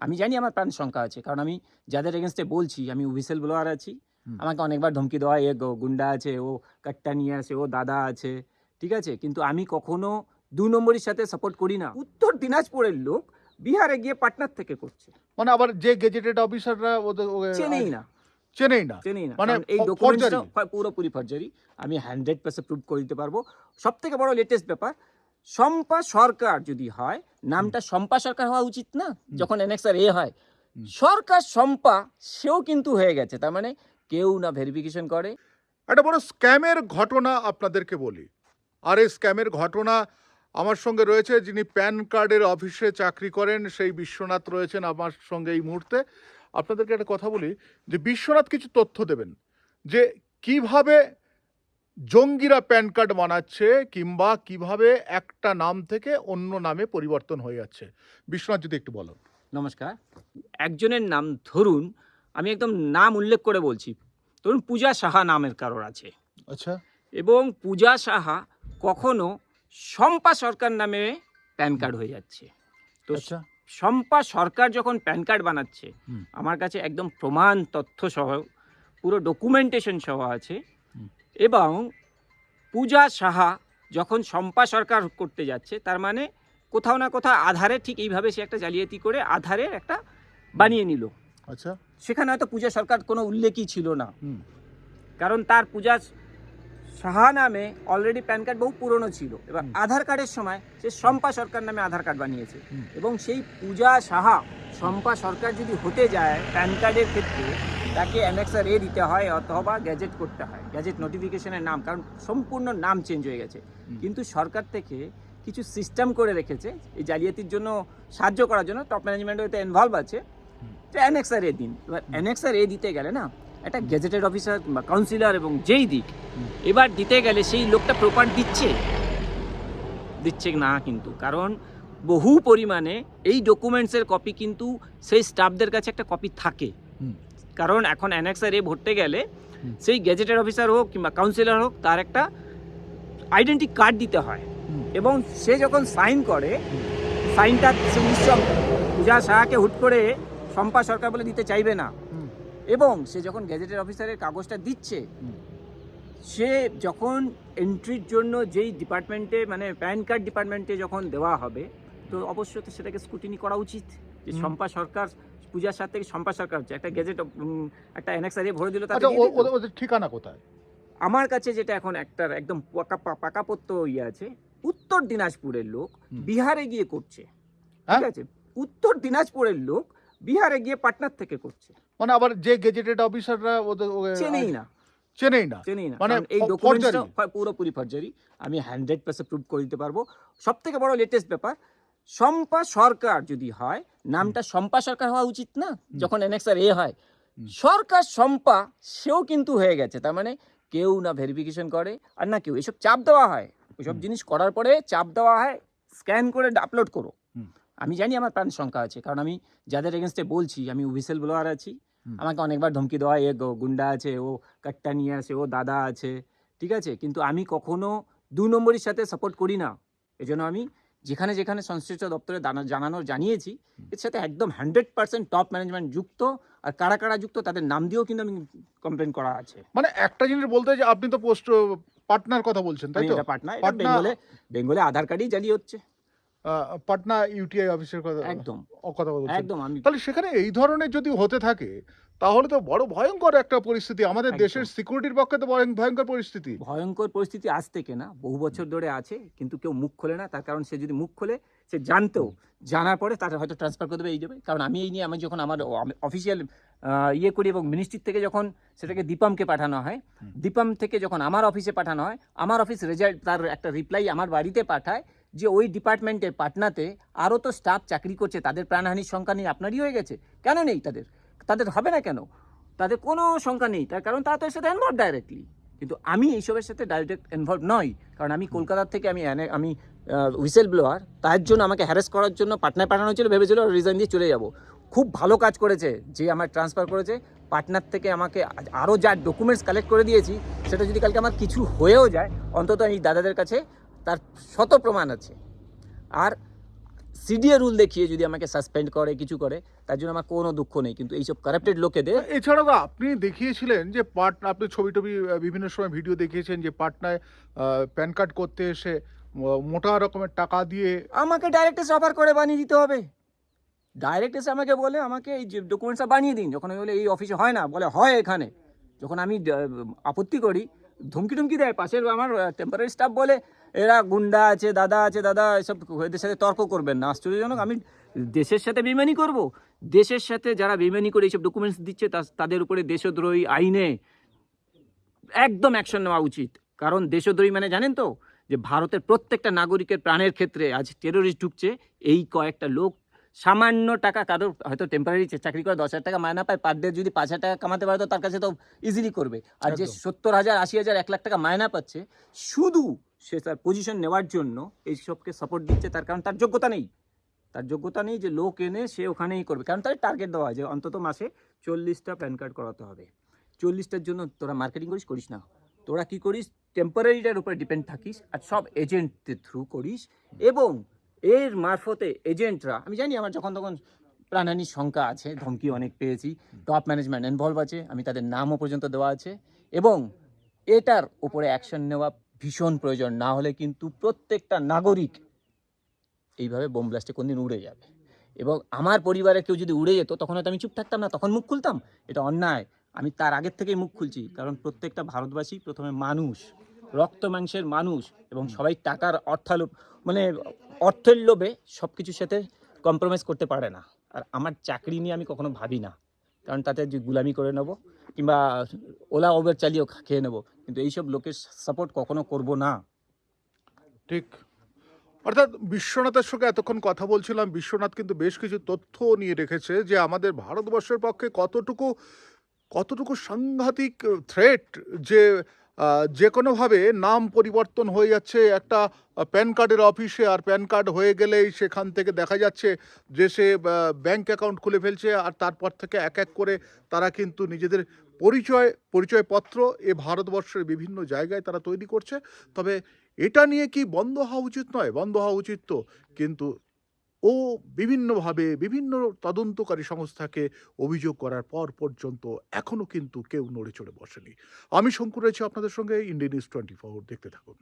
আমি জানি আমার প্রাণ শঙ্কা আছে কারণ আমি যাদের এগেনস্টে বলছি আমি হুইসেল ব্লোয়ার আছি। আমাকে অনেকবার ধমকি দেওয়া এ গুন্ডা আছে ও কাট্টা নিয়ে আসে ও দাদা আছে ঠিক আছে? কিন্তু আমি কখনো দু নম্বরের সাথে সাপোর্ট করি না। উত্তর দিনাজপুরের লোক বিহারে গিয়ে পাটনার থেকে করছে। মানে আবার যে গেজেটেড অফিসাররা ওদের চেনেই না। চেনেই না। চেনেই না। মানে এই ফর্জারি। পুরোপুরি ফর্জারি আমি হান্ড্রেড পার্সেন্ট প্রুভ করে দিতে পারব। সব থেকে বড় লেটেস্ট ব্যাপার শম্পা সরকার যদি হয় নামটা শম্পা সরকার হওয়া উচিত না? যখন এনএক্সার এ হয়। সরকার শম্পা সেও কিন্তু হয়ে গেছে। তার মানে কেউ না ভেরিফিকেশন করে। একটা বড় স্ক্যামের ঘটনা আপনাদেরকে বলি। আর এই স্ক্যামের ঘটনা আমার সঙ্গে রয়েছে যিনি প্যান কার্ডের অফিসে চাকরি করেন সেই বিশ্বনাথ রয়েছেন আমার সঙ্গে এই মুহূর্তে। আপনাদেরকে একটা কথা বলি যে বিশ্বনাথ কিছু তথ্য দেবেন যে কীভাবে জঙ্গিরা প্যান কার্ড বানাচ্ছে কিংবা কীভাবে একটা নাম থেকে অন্য নামে পরিবর্তন হয়ে যাচ্ছে। বিশ্বনাথ যদি একটু বলো। নমস্কার। একজনের নাম ধরুন আমি একদম নাম উল্লেখ করে বলছি। ধরুন পূজা সাহা নামের কারোর আছে। আচ্ছা। এবং পূজা সাহা কখনো শম্পা সরকার নামে প্যান কার্ড হয়ে যাচ্ছে। তো আচ্ছা। শম্পা সরকার যখন প্যান কার্ড বানাচ্ছে আমার কাছে একদম প্রমাণ তথ্য সহ পুরো ডকুমেন্টেশন সহ আছে। এবং পূজা সাহা যখন শম্পা সরকার করতে যাচ্ছে তার মানে কোথাও না কোথাও আধারে ঠিক এইভাবে সে একটা জালিয়াতি করে আধারে একটা বানিয়ে নিল। আচ্ছা। সেখানে হয়তো পূজা সরকার কোনো উল্লেখই ছিল না। কারণ তার পূজা সাহা নামে অলরেডি প্যান কার্ড বহু পুরনো ছিল। এবার আধার কার্ডের সময় সে শম্পা সরকার নামে আধার কার্ড বানিয়েছে। এবং সেই পূজা সাহা শম্পা সরকার যদি হতে যায় প্যান কার্ডের ক্ষেত্রে তাকে অ্যানেক্সার এ দিতে হয় অথবা গ্যাজেট করতে হয়। গ্যাজেট নোটিফিকেশনের নাম কারণ সম্পূর্ণ নাম চেঞ্জ হয়ে গেছে। কিন্তু সরকার থেকে কিছু সিস্টেম করে রেখেছে এই জালিয়াতির জন্য সাহায্য করার জন্য টপ ম্যানেজমেন্টও এতে ইনভলভ আছে। যে অ্যানেক্সার এ দিন। এবার অ্যানেক্সার এ দিতে গেলে না একটা গেজেটেড অফিসার বা কাউন্সিলর এবং যেই দিক এবার দিতে গেলে সেই লোকটা প্রপার দিচ্ছে? দিচ্ছে না কিন্তু। কারণ বহু পরিমাণে এই ডকুমেন্টসের কপি কিন্তু সেই স্টাফদের কাছে একটা কপি থাকে। কারণ এখন অ্যানেক্সার এ ভরতে গেলে সেই গেজেটেড অফিসার হোক কিংবা কাউন্সিলর হোক তার একটা আইডেন্টি কার্ড দিতে হয়। এবং সে যখন সাইন করে সাইনটা সে নিশ্চয় পূজা সাহাকে হুট করে শম্পা সরকার বলে দিতে চাইবে না। এবং সে যখন গ্যাজেটেড অফিসারের কাগজটা দিচ্ছে সে যখন এন্ট্রির জন্য যেই ডিপার্টমেন্টে মানে প্যান কার্ড ডিপার্টমেন্টে যখন দেওয়া হবে তো অবশ্যই তো সেটাকে স্কুটিনি করা উচিত যে। শম্পা সরকার পূজার সাথে শম্পা সরকার হচ্ছে। একটা গেজেট একটা এনএক্সারে ভরে দিল তাতে আচ্ছা দিয়ে দিল। ওদের ওদের ঠিকানা কোথায়? আমার কাছে যেটা এখন একটা একদম পাকা পাকাপোক্ত ইয়ে আছে উত্তর দিনাজপুরের লোক বিহারে গিয়ে করছে। হ্যাঁ? ঠিক আছে? উত্তর দিনাজপুরের লোক বিহারে গিয়ে পাটনার থেকে করছে। মানে আবার যে গেজেটেড অফিসাররা ওদের চেনেই না। চেনেই না? চেনেই না। মানে এই ফর্জারি। পুরোপুরি ফর্জারি আমি হান্ড্রেড পার্সেন্ট প্রুভ করে দিতে পারব। সব থেকে বড় লেটেস্ট ব্যাপার শম্পা সরকার যদি হয় নামটা শম্পা সরকার হওয়া উচিত না? যখন এনএক্সার এ হয়। সরকার শম্পা সেও কিন্তু হয়ে গেছে। তার মানে কেউ না ভেরিফিকেশন করে আর না কেউ। এসব চাপ দেওয়া হয়। ওইসব জিনিস করার পরে চাপ দেওয়া হয় স্ক্যান করে আপলোড করো। আমি জানি আমার প্রাণ শঙ্কা আছে। কারণ আমি যাদের এগেনস্টে বলছি আমি হুইসেল ব্লোয়ার আছি। আমাকে অনেকবার ধমকি দেওয়া হয়, এ গো- গুন্ডা আছে ও কাট্টা নিয়ে আসে ও দাদা আছে। ঠিক আছে? কিন্তু আমি কখনো দু নম্বরের সাথে সাপোর্ট করি না। এজন্য আমি যেখানে যেখানে সংশ্লিষ্ট দপ্তরে দানা- জানানো জানিয়েছি এর সাথে একদম হান্ড্রেড পার্সেন্ট টপ ম্যানেজমেন্ট যুক্ত আর কারা কারা যুক্ত তাদের নাম দিয়েও কিন্তু আমি কমপ্লেন করা আছে। মানে একটা জিনিস বলতে যে আপনি তো পোস্ট পাটনার কথা বলছেন তাই তো? পাটনা বেঙ্গলে বেঙ্গলে আধার কার্ডই জালি হচ্ছে। পাটনা ইউটিআই অফিসের কথা একদম। কথা বলছেন। একদম আমি তাহলে সেখানে এই ধরনের যদি হতে থাকে তাহলে তো বড় ভয়ঙ্কর একটা পরিস্থিতি। আমাদের দেশের সিকিউরিটির পক্ষে তো ভয়ং- ভয়ঙ্কর পরিস্থিতি। ভয়ঙ্কর পরিস্থিতি আজ থেকে না বহু বছর ধরে আছে কিন্তু কেউ মুখ খোলে না। তার কারণ সে যদি মুখ খোলে সে জানতেও জানার পরে তার হয়তো ট্রান্সফার করে দেবে এই দেবে। কারণ আমি এই নিয়ে আমি যখন আমার অফিসিয়াল ইয়ে করি এবং মিনিস্ট্রির থেকে যখন সেটাকে দীপামকে পাঠানো হয়। দীপাম থেকে যখন আমার অফিসে পাঠানো হয় আমার অফিস রেজাল্ট তার একটা রিপ্লাই আমার বাড়িতে পাঠায় যে ওই ডিপার্টমেন্টে পাটনাতে আরও তো স্টাফ চাকরি করছে তাদের প্রাণহানির সংখ্যা নিয়ে আপনারই হয়ে গেছে। কেন নেই তাদের? তাদের হবে না কেন? তাদের কোনো শঙ্কা নেই। তার কারণ তারা তো এর সাথে ইনভলভ ডাইরেক্টলি কিন্তু আমি এইসবের সাথে ডাইরেক্ট ইনভলভ নই। কারণ আমি কলকাতার থেকে আমি আমি হুইসেল ব্লোয়ার তার জন্য আমাকে হ্যারাস করার জন্য পাটনায় পাঠানো হয়েছিল, ভেবেছিল রিজাইন দিয়ে চলে যাব। খুব ভালো কাজ করেছে, যে আমার ট্রান্সফার করেছে। পাটনার থেকে আমাকে আরও যা ডকুমেন্টস কালেক্ট করে দিয়েছি, সেটা যদি কালকে আমার কিছু হয়েও যায়, অন্তত এই দাদাদের কাছে তার শত প্রমাণ আছে। আর সিডিএ রুল দেখিয়ে যদি আমাকে সাসপেন্ড করে কিছু করে তার জন্য আমার কোনো দুঃখ নেই। কিন্তু এইসব কারাপ্টেড লোকেদের এছাড়াও আপনি দেখিয়েছিলেন যে পাটনা আপনি ছবি টবি বিভিন্ন সময় ভিডিও দেখিয়েছেন যে পাটনায় প্যান কার্ড করতে এসে মোটা রকমের টাকা দিয়ে আমাকে ডাইরেক্ট এসে অফার করে বানিয়ে দিতে হবে। ডাইরেক্ট এসে আমাকে বলে আমাকে এই যে ডকুমেন্টসটা বানিয়ে দিন। যখন আমি বলে এই অফিসে হয় না। বলে হয় এখানে। যখন আমি আপত্তি করি ধমকি টুমকি দেয়। পাশের আমার টেম্পারারি স্টাফ বলে, এরা গুন্ডা আছে, দাদা আছে, দাদা, এসব এদের সাথে তর্ক করবেন না। আশ্চর্যজনক, আমি দেশের সাথে বেমানি করব? দেশের সাথে যারা বেমানি করে এইসব ডকুমেন্টস দিচ্ছে তাদের উপরে দেশদ্রোহী আইনে একদম অ্যাকশন নেওয়া উচিত। কারণ দেশদ্রোহী মানে জানেন তো, যে ভারতের প্রত্যেকটা নাগরিকের প্রাণের ক্ষেত্রে আজ টেরোরিস্ট ঢুকছে, এই কয়েকটা লোক সামান্য টাকা কারোর হয়তো টেম্পারারি চাকরি করে দশ হাজার টাকা মায়না পায় পার ডে যদি পাঁচ হাজার টাকা কামাতে পারে তো তার কাছে তো ইজিলি করবে। আর যে সত্তর হাজার আশি হাজার এক লাখ টাকা মায়না পাচ্ছে শুধু সে তার পজিশন নেওয়ার জন্য এই সবকে সাপোর্ট দিচ্ছে তার কারণ তার যোগ্যতা নেই। তার যোগ্যতা নেই যে লোক এনে সে ওখানেই করবে। কারণ তার টার্গেট দেওয়া হয় যে অন্তত মাসে চল্লিশটা প্যান কার্ড করাতে হবে। চল্লিশটার জন্য তোরা মার্কেটিং করিস করিস না। তোরা কি করিস টেম্পারারিটার উপরে ডিপেন্ড থাকিস আর সব এজেন্টদের থ্রু করিস। এবং এর মারফতে এজেন্টরা আমি জানি আমার যখন তখন প্রাণহানির শঙ্কা আছে, ধমকি অনেক পেয়েছি টপ ম্যানেজমেন্ট ইনভলভ আছে, আমি তাদের নামও পর্যন্ত দেওয়া আছে, এবং এটার উপরে অ্যাকশন নেওয়া ভীষণ প্রয়োজন, না হলে কিন্তু প্রত্যেকটা নাগরিক এইভাবে বোম ব্লাস্টে কোনদিন উড়ে যাবে। এবং আমার পরিবারের কেউ যদি উড়ে যেত, তখন হয়তো আমি চুপ থাকতাম না, তখন মুখ খুলতাম, এটা অন্যায়, আমি তার আগের থেকেই মুখ খুলছি, কারণ প্রত্যেকটা ভারতবাসী প্রথমে মানুষ রক্ত মাংসের মানুষ এবং সবাই টাকার অর্থালোভ মানে অর্থের লোভে সব কিছুর সাথে কম্প্রোমাইজ করতে পারে না। আর আমার চাকরি নিয়ে আমি কখনো ভাবি না। কারণ তাতে যে গুলামি করে নেব কিংবা ওলা ওবের চালিয়েও খেয়ে নেব। কিন্তু এইসব লোকের সাপোর্ট কখনো করব না। ঠিক। অর্থাৎ বিশ্বনাথের সঙ্গে এতক্ষণ কথা বলছিলাম। বিশ্বনাথ কিন্তু বেশ কিছু তথ্য নিয়ে রেখেছে যে আমাদের ভারতবর্ষের পক্ষে কতটুকু কতটুকু সাংঘাতিক থ্রেট যে যে কোনোভাবে নাম পরিবর্তন হয়ে যাচ্ছে, একটা প্যান কার্ডের অফিসে আর প্যান কার্ড হয়ে গেলেই সেখান থেকে দেখা যাচ্ছে যে সে ব্যাংক অ্যাকাউন্ট খুলে ফেলছে আর তারপর থেকে এক এক করে তারা কিন্তু নিজেদের পরিচয়, পরিচয়পত্র এ ভারতবর্ষের বিভিন্ন জায়গায় তারা তৈরি করছে। তবে এটা নিয়ে কি বন্ধ হওয়া উচিত নয়? বন্ধ হওয়া উচিত তো। কিন্তু ও বিভিন্নভাবে বিভিন্ন তদন্তকারী সংস্থাকে অভিযোগ করার পর পর্যন্ত এখনও কিন্তু কেউ নড়ে চড়ে বসেনি। আমি শঙ্কুর রয়েছি আপনাদের সঙ্গে, ইন্ডিয়ান নিউজ টোয়েন্টি ফোর। দেখতে থাকুন।